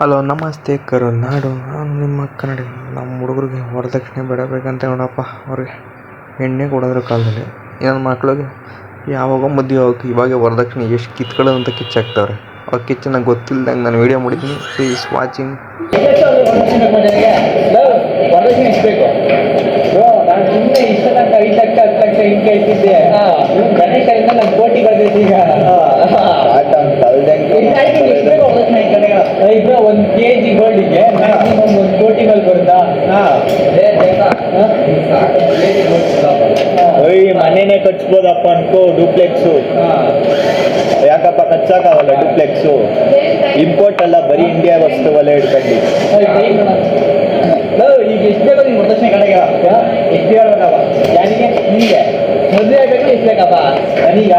Hello, ನಮಸ್ತೆ ಕರುನಾಡು. ನಾನು ನಿಮ್ಮ ಕನ್ನಡಿ. ನಮ್ಮ ಹುಡುಗರಿಗೆ ವರದಕ್ಷಿಣೆ ಬಿಡಬೇಕಂತ ನೋಡಪ್ಪ ಅವ್ರಿಗೆ ಎಣ್ಣೆ ಕೊಡೋದ್ರ ಕಾಲದಲ್ಲಿ. ಏನು ಮಕ್ಳಿಗೆ ಯಾವಾಗ ಮದುವೆ ಆಗೋಕೆ ಇವಾಗ ವರದಕ್ಷಿಣೆ ಎಷ್ಟು ಕಿತ್ಕೊಳ್ಳೋದು ಅಂತ ಕಿಚ್ಚಾಕ್ತವ್ರೆ. ಅವ್ರ ನಂಗೆ ಗೊತ್ತಿಲ್ದಂಗೆ ನಾನು ವೀಡಿಯೋ ಮಾಡಿದ್ದೀನಿ. ಪ್ಲೀಸ್ ವಾಚಿಂಗ್ ವರದಕ್ಷಿಣೆ ಮನೆನೇ ಕಟ್ಸ್ಬೋದಪ್ಪ ಅನ್ಕೋ, ಡೂಪ್ಲೆಕ್ಸು. ಯಾಕಪ್ಪ ಕಚ್ಚಾಕಾಗಲ್ಲ ಡೂಪ್ಲೆಕ್ಸು? ಇಂಪೋರ್ಟ್ ಅಲ್ಲ, ಬರೀ ಇಂಡಿಯಾ ವಸ್ತುವಲ್ಲೇ ಇಟ್ಕೊಂಡು ಈಗ ಎಷ್ಟು ನೀನು ವರದಕ್ಷಿಣೆ ಕಡೆಗೆ? ಎಷ್ಟು ಹೇಳ್ಬೇಕಪ್ಪ ಯಾರಿಗೆ? ನಿಮಗೆ. ಮದುವೆ ಆಗಬೇಕು, ಎಷ್ಟು ಬೇಕಪ್ಪ? ನನಗ?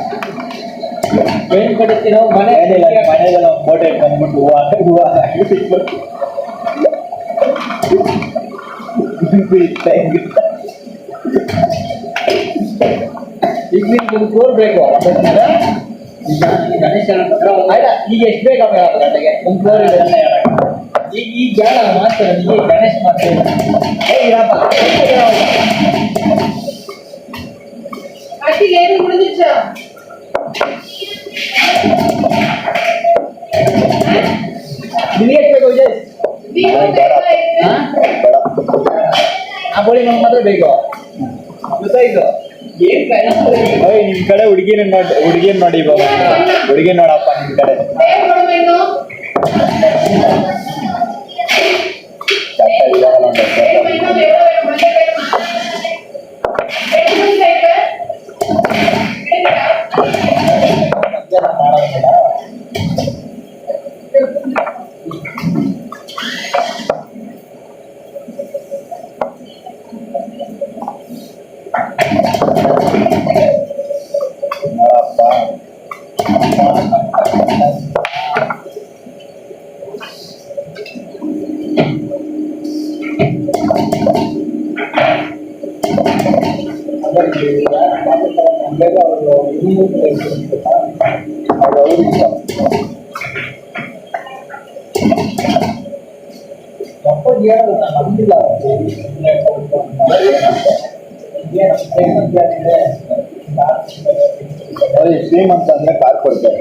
ಕೊಡ್ಲಪ್ಪ ಪೇಂಟ್ ಕೊಡಿಸ್ತೀನೋ ಮನೆ ಏನಿಲ್ಲ ಮನೆಗೆಲ್ಲ ಒಂದು ಫೋಟೋ ಇಟ್ಕೊಂಡ್ಬಿಟ್ಟು ಹೂವ ಹೂವ ಹಾಕ್ಬಿಟ್ಟು ಈಗ ನಿಮ್ಗೆ ಒಂದು ಫ್ಲೋರ್ ಬೇಕು ಈಗ ಈ ಗಣೇಶ ಹತ್ರ ಒಂದು ಆಯ್ತಾ ಈಗ ಎಷ್ಟು ಬೇಕಪ್ಪ ಹೇಳಪ್ಪ ಗಂಟೆಗೆ ಒಂದು ಫ್ಲೋರ್ ಇದೆ ಈಗ ಈಗ ಬೇಡ ಮಾತ್ರ ಈಗ ಗಣೇಶ ಮಾತ್ರ ಏ ಇರಪ್ಪ Aquí le hemos dicho. ನಿನಗೆ ಎಷ್ಟು ಬೇಕು ವಿಜಯ್ ಆ ಬೋಳಿ ನಮ್ಗೆ ಮಾತ್ರ ಬೇಕು ಗೊತ್ತಾಯ್ತು ಏನ್ ಓಯ್ ನಿಮ್ ಕಡೆ ಹುಡುಗಿನ ನೋಡಿ ಹುಡುಗಿನ ನೋಡಿ ಬಾಬಾ ಹುಡುಗಿನ ನೋಡಪ್ಪ ನಿಮ್ ಕಡೆ ಶ್ರೀಮಂತ ಅಂದ್ರೆ ಕಾರ್ ಕೊಡ್ತಾರೆ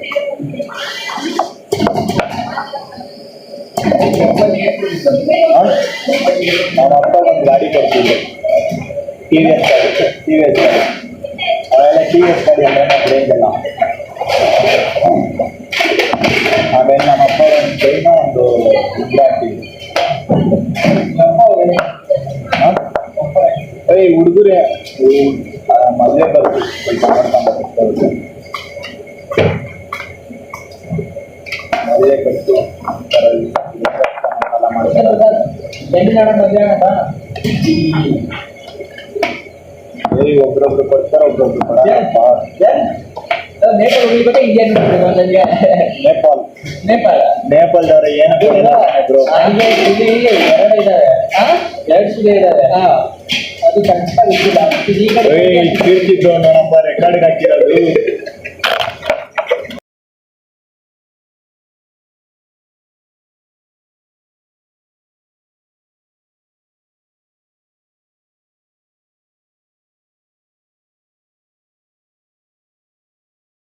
ನಮ್ಮ ಅಪ್ಪ ಒಂದು ಗಾಡಿ ಕೊಡ್ತಿದ್ದೆ ಟಿ ವಿ ಎಸ್ ಗಾಡಿ ಟಿ ವಿ ಎಸ್ ಗಾಡಿ ಅವೆಲ್ಲ ಟಿ ವಿ ಎಸ್ ಗಾಡಿ ಅಂದ್ರೆ ನಮ್ಮ ರೇಂಜ್ ಎಲ್ಲ ಆಮೇಲೆ ನಮ್ಮ ಅಪ್ಪ ಒಂದು ಚೈನ ಒಂದು ಉಗ್ರ ಹಾಕಿದ್ರು ಏಯ್ ಹುಡುಗರೇ ಮದುವೆ ಬರ್ತೀವಿ ಸ್ವಲ್ಪ ಮಾಡ್ಕೊಂಡು ಮದುವೆ ಕಟ್ಟು ಎಲ್ಲ ಮಾಡ್ತಾರೆ ಬೆಂಡಿನಾಡ ಮಧ್ಯಾಹ್ನ ಏಯ್ ಒಬ್ರೊಬ್ರು ಕೊಡ್ತಾರೆ ಒಬ್ರೊಬ್ರು ಇಂಡಿಯನ್ ನನಗೆ ನೇಪಾಲ್ ನೇಪಾಳ ನೇಪಾಳದವ್ರ ಏನು ಬ್ರೋ ನನಗೆ ಇಲ್ಲಿ ಎರಡು ಇದಾವೆ. ಎರಡು ಸುಲಿ ಇದಾವೆ. ಅದು ಕಷ್ಟ ಗೊತ್ತಿಲ್ಲ ಈ ಕಡೆ ರೆಕಾರ್ಡ್ಗೆ ಹಾಕಿರೋದು